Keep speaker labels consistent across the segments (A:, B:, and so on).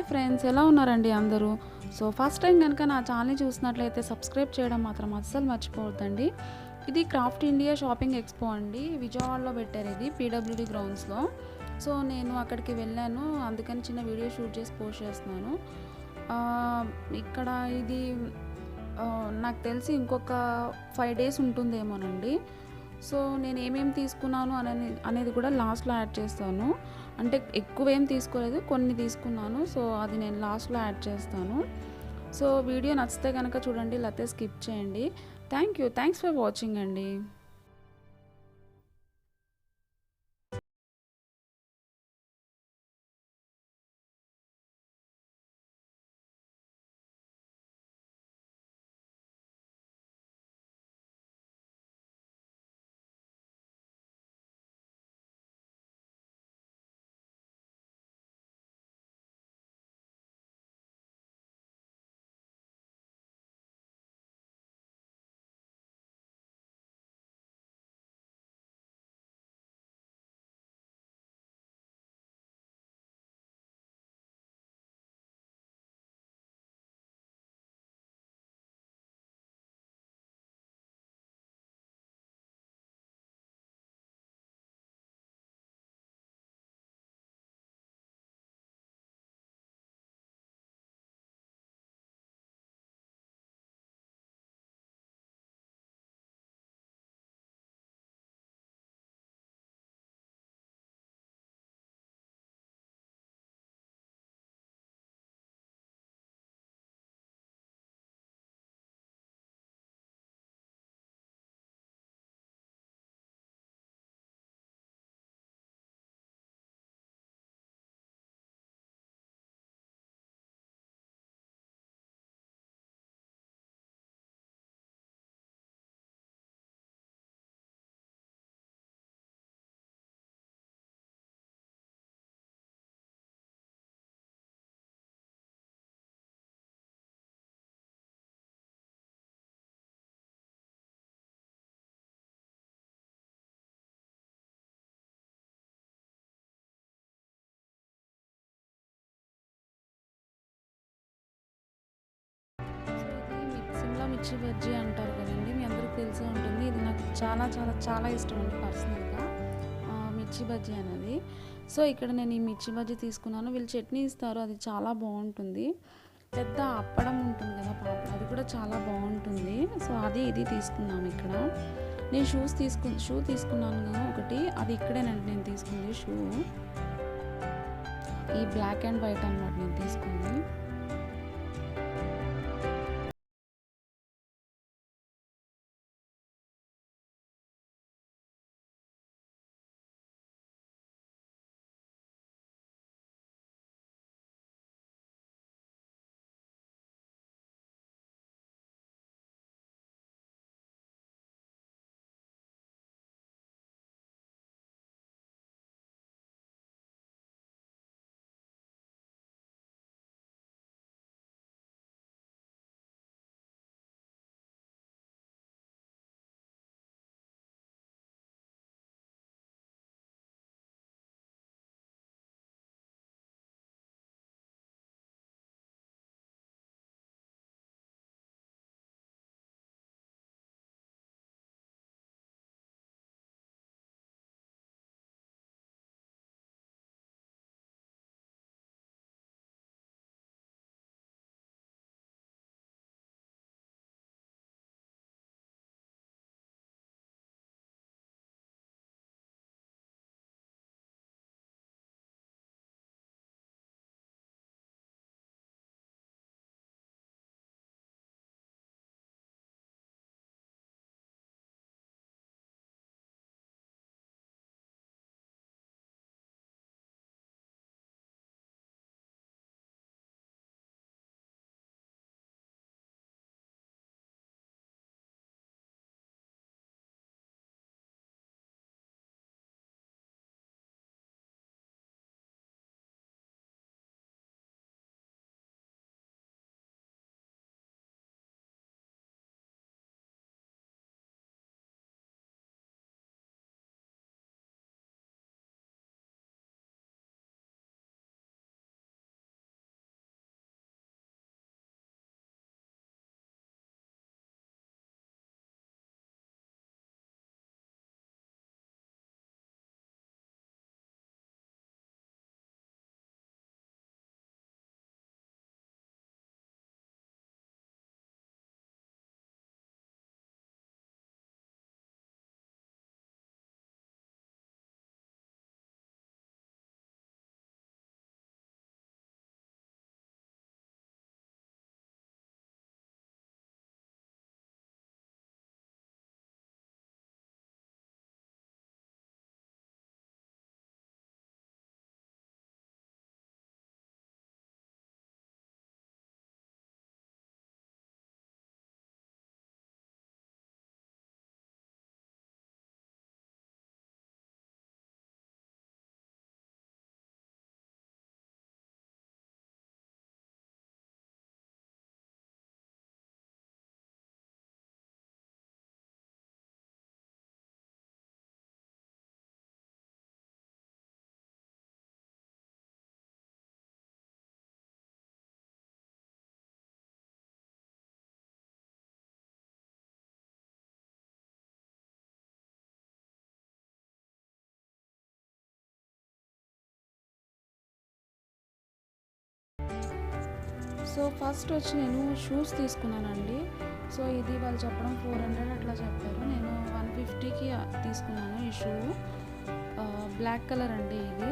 A: Hi friends ఎలా ఉన్నారండి అందరూ? సో ఫస్ట్ టైం కనుక నా ఛానల్ని చూసినట్లయితే సబ్స్క్రైబ్ చేయడం మాత్రం అస్సలు మర్చిపోవద్దండి. ఇది క్రాఫ్ట్ ఇండియా షాపింగ్ ఎక్స్పో అండి. విజయవాడలో పెట్టారు ఇది పీడబ్ల్యూడి గ్రౌండ్స్లో. సో నేను అక్కడికి వెళ్ళాను. అందుకని చిన్న వీడియో షూట్ చేసి పోస్ట్ చేస్తున్నాను. ఇక్కడ ఇది నాకు తెలిసి ఇంకొక ఫైవ్ డేస్ ఉంటుందేమోనండి. సో నేను ఏమేమి తీసుకున్నాను అనేది అనేది కూడా లాస్ట్లో యాడ్ చేస్తాను. అంటే ఎక్కువ ఏం తీసుకోలేదు కొన్ని తీసుకున్నాను. సో అది నేను లాస్ట్లో యాడ్ చేస్తాను. సో వీడియో నచ్చితే కనుక చూడండి లేకపోతే స్కిప్ చేయండి. Thank you. Thanks for watching అండి. మిర్చి బజ్జీ అంటారు కదండి. మీ అందరికి తెలిసే ఉంటుంది. ఇది నాకు చాలా చాలా చాలా ఇష్టం అండి పర్సనల్గా మిర్చి బజ్జీ అనేది. సో ఇక్కడ నేను ఈ మిర్చి బజ్జీ తీసుకున్నాను. వీళ్ళు చట్నీ ఇస్తారు. అది చాలా బాగుంటుంది. పెద్ద అప్పడం ఉంటుంది కదా పాప. అది కూడా చాలా బాగుంటుంది. సో అది ఇది తీసుకున్నాము ఇక్కడ. నేను షూస్ తీసుకు షూ తీసుకున్నాను కదా ఒకటి. అది ఇక్కడేనండి నేను తీసుకుంది షూ. ఈ బ్లాక్ అండ్ వైట్ అన్నమాట నేను తీసుకుంది. సో ఫస్ట్ వచ్చి నేను షూస్ తీసుకున్నానండి. సో ఇది వాళ్ళు చెప్పడం ఫోర్ హండ్రెడ్ అట్లా చెప్పారు. నేను వన్ ఫిఫ్టీకి తీసుకున్నాను ఈ షూ. బ్లాక్ కలర్ అండి ఇది.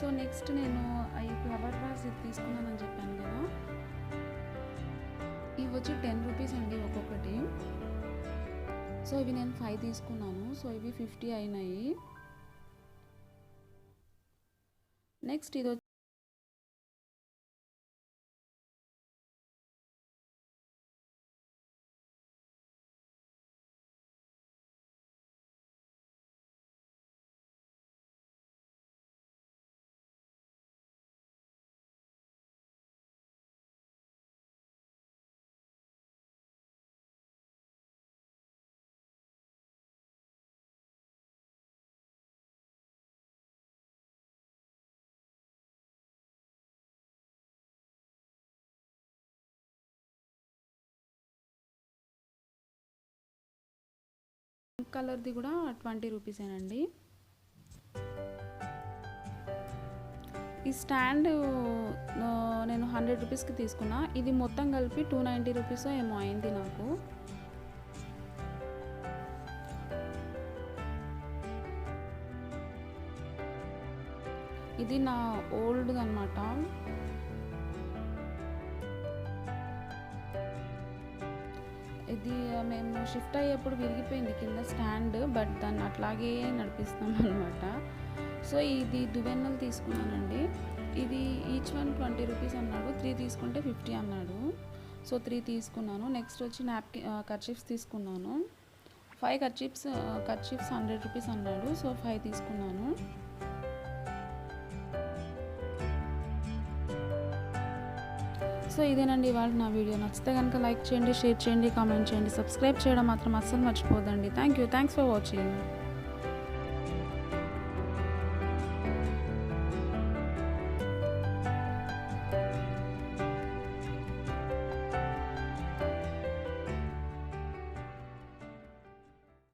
A: సో నెక్స్ట్ నేను ఈ ఫ్లవర్ వాస్ ఇది తీసుకున్నానని చెప్పాను కదా. ఇవి వచ్చి టెన్ రూపీస్ అండి ఒక్కొక్కటి. సో ఇవి నేను ఫైవ్ తీసుకున్నాను. సో ఇవి ఫిఫ్టీ అయినాయి. నెక్స్ట్ ఇది కలర్ది కూడా ట్వంటీ రూపీసేనండి ఈ స్టాండ్ నేను హండ్రెడ్ రూపీస్కి తీసుకున్నా. ఇది మొత్తం కలిపి టూ నైంటీ రూపీస్ ఏమో అయింది నాకు. ఇది నా ఓల్డ్ అనమాట ఇది మేము షిఫ్ట్ అయ్యేప్పుడు విరిగిపోయింది కింద స్టాండ్ బట్ దాన్ని అట్లాగే నడిపిస్తాం అనమాట సో ఇది దువెన్నలు తీసుకున్నానండి. ఇది ఈచ్ వన్ ట్వంటీ రూపీస్ అన్నాడు. త్రీ తీసుకుంటే ఫిఫ్టీ అన్నాడు. సో త్రీ తీసుకున్నాను. నెక్స్ట్ వచ్చి నాప్కి కర్చిప్స్ తీసుకున్నాను. Five kerchiefs kerchiefs hundred rupees అన్నాడు. సో ఫైవ్ తీసుకున్నాను. సో ఇదేనండి ఇవాళ నా వీడియో. నచ్చితే కనుక లైక్ చేయండి షేర్ చేయండి కామెంట్ చేయండి. సబ్స్క్రైబ్ చేయడం మాత్రం అస్సలు మర్చిపోదండి thank you thanks for watching.